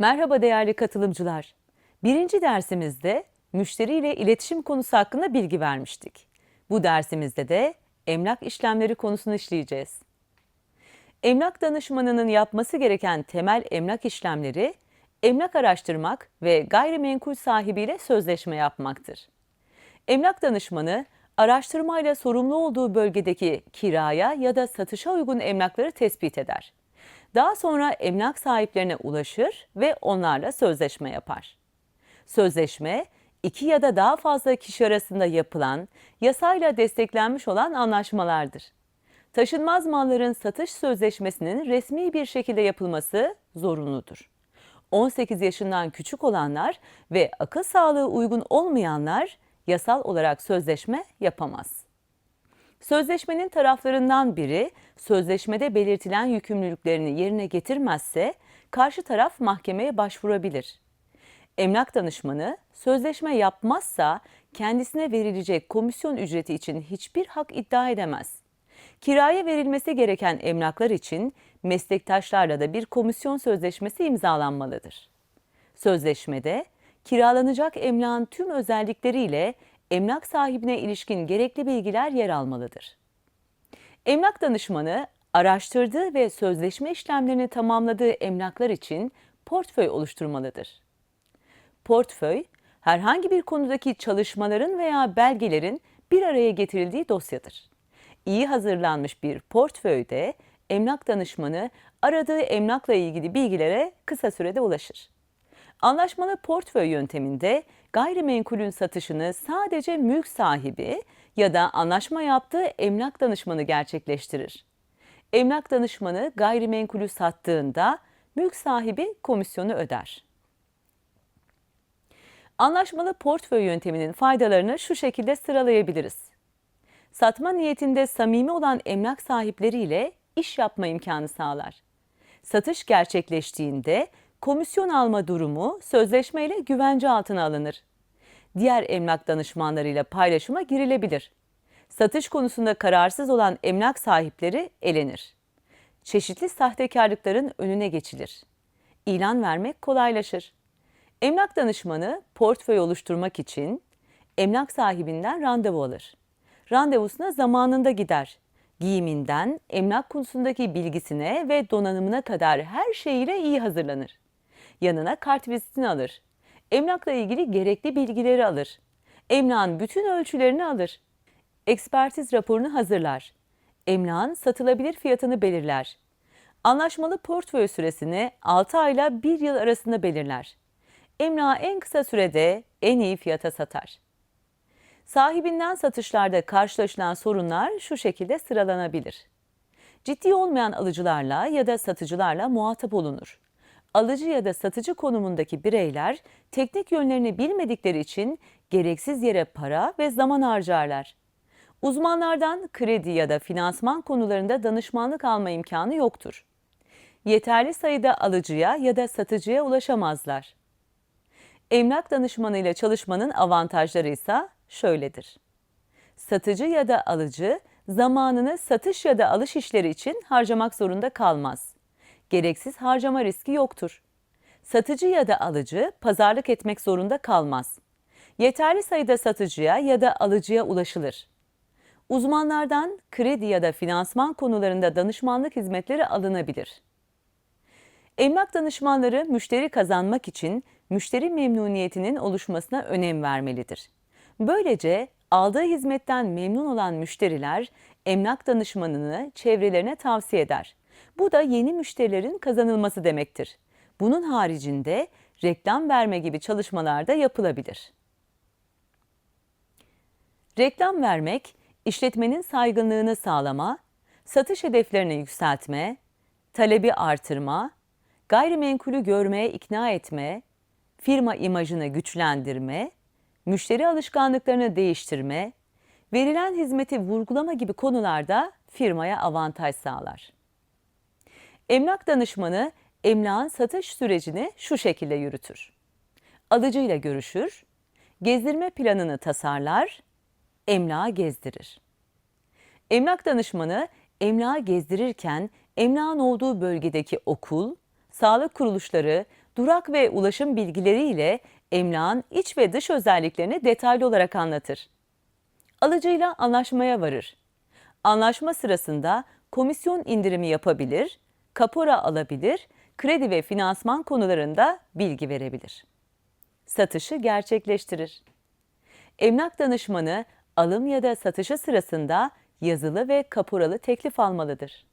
Merhaba değerli katılımcılar. Birinci dersimizde müşteriyle iletişim konusu hakkında bilgi vermiştik. Bu dersimizde de emlak işlemleri konusunu işleyeceğiz. Emlak danışmanının yapması gereken temel emlak işlemleri, emlak araştırmak ve gayrimenkul sahibiyle sözleşme yapmaktır. Emlak danışmanı, araştırmayla sorumlu olduğu bölgedeki kiraya ya da satışa uygun emlakları tespit eder. Daha sonra emlak sahiplerine ulaşır ve onlarla sözleşme yapar. Sözleşme, iki ya da daha fazla kişi arasında yapılan, yasayla desteklenmiş olan anlaşmalardır. Taşınmaz malların satış sözleşmesinin resmi bir şekilde yapılması zorunludur. 18 yaşından küçük olanlar ve akıl sağlığı uygun olmayanlar yasal olarak sözleşme yapamaz. Sözleşmenin taraflarından biri sözleşmede belirtilen yükümlülüklerini yerine getirmezse karşı taraf mahkemeye başvurabilir. Emlak danışmanı sözleşme yapmazsa kendisine verilecek komisyon ücreti için hiçbir hak iddia edemez. Kiraya verilmesi gereken emlaklar için meslektaşlarla da bir komisyon sözleşmesi imzalanmalıdır. Sözleşmede kiralanacak emlakın tüm özellikleriyle emlak sahibine ilişkin gerekli bilgiler yer almalıdır. Emlak danışmanı araştırdığı ve sözleşme işlemlerini tamamladığı emlaklar için portföy oluşturmalıdır. Portföy, herhangi bir konudaki çalışmaların veya belgelerin bir araya getirildiği dosyadır. İyi hazırlanmış bir portföyde emlak danışmanı aradığı emlakla ilgili bilgilere kısa sürede ulaşır. Anlaşmalı portföy yönteminde gayrimenkulün satışını sadece mülk sahibi ya da anlaşma yaptığı emlak danışmanı gerçekleştirir. Emlak danışmanı gayrimenkulü sattığında mülk sahibi komisyonu öder. Anlaşmalı portföy yönteminin faydalarını şu şekilde sıralayabiliriz. Satma niyetinde samimi olan emlak sahipleriyle iş yapma imkanı sağlar. Satış gerçekleştiğinde komisyon alma durumu sözleşmeyle güvence altına alınır. Diğer emlak danışmanlarıyla paylaşıma girilebilir. Satış konusunda kararsız olan emlak sahipleri elenir. Çeşitli sahtekarlıkların önüne geçilir. İlan vermek kolaylaşır. Emlak danışmanı portföy oluşturmak için emlak sahibinden randevu alır. Randevusuna zamanında gider. Giyiminden emlak konusundaki bilgisine ve donanımına kadar her şeyiyle iyi hazırlanır. Yanına kart vizitini alır. Emlakla ilgili gerekli bilgileri alır. Emlakın bütün ölçülerini alır. Ekspertiz raporunu hazırlar. Emlakın satılabilir fiyatını belirler. Anlaşmalı portföy süresini 6 ayla 1 yıl arasında belirler. Emlağı en kısa sürede en iyi fiyata satar. Sahibinden satışlarda karşılaşılan sorunlar şu şekilde sıralanabilir. Ciddi olmayan alıcılarla ya da satıcılarla muhatap olunur. Alıcı ya da satıcı konumundaki bireyler teknik yönlerini bilmedikleri için gereksiz yere para ve zaman harcarlar. Uzmanlardan kredi ya da finansman konularında danışmanlık alma imkanı yoktur. Yeterli sayıda alıcıya ya da satıcıya ulaşamazlar. Emlak danışmanıyla çalışmanın avantajları ise şöyledir. Satıcı ya da alıcı zamanını satış ya da alış işleri için harcamak zorunda kalmaz. Gereksiz harcama riski yoktur. Satıcı ya da alıcı pazarlık etmek zorunda kalmaz. Yeterli sayıda satıcıya ya da alıcıya ulaşılır. Uzmanlardan kredi ya da finansman konularında danışmanlık hizmetleri alınabilir. Emlak danışmanları müşteri kazanmak için müşteri memnuniyetinin oluşmasına önem vermelidir. Böylece aldığı hizmetten memnun olan müşteriler emlak danışmanını çevrelerine tavsiye eder. Bu da yeni müşterilerin kazanılması demektir. Bunun haricinde reklam verme gibi çalışmalar da yapılabilir. Reklam vermek, işletmenin saygınlığını sağlama, satış hedeflerini yükseltme, talebi artırma, gayrimenkulü görmeye ikna etme, firma imajını güçlendirme, müşteri alışkanlıklarını değiştirme, verilen hizmeti vurgulama gibi konularda firmaya avantaj sağlar. Emlak danışmanı emlakın satış sürecini şu şekilde yürütür. Alıcıyla görüşür, gezdirme planını tasarlar, emlağı gezdirir. Emlak danışmanı emlağı gezdirirken emlakın olduğu bölgedeki okul, sağlık kuruluşları, durak ve ulaşım bilgileriyle emlakın iç ve dış özelliklerini detaylı olarak anlatır. Alıcıyla anlaşmaya varır. Anlaşma sırasında komisyon indirimi yapabilir, kapora alabilir, kredi ve finansman konularında bilgi verebilir. Satışı gerçekleştirir. Emlak danışmanı alım ya da satışı sırasında yazılı ve kaporalı teklif almalıdır.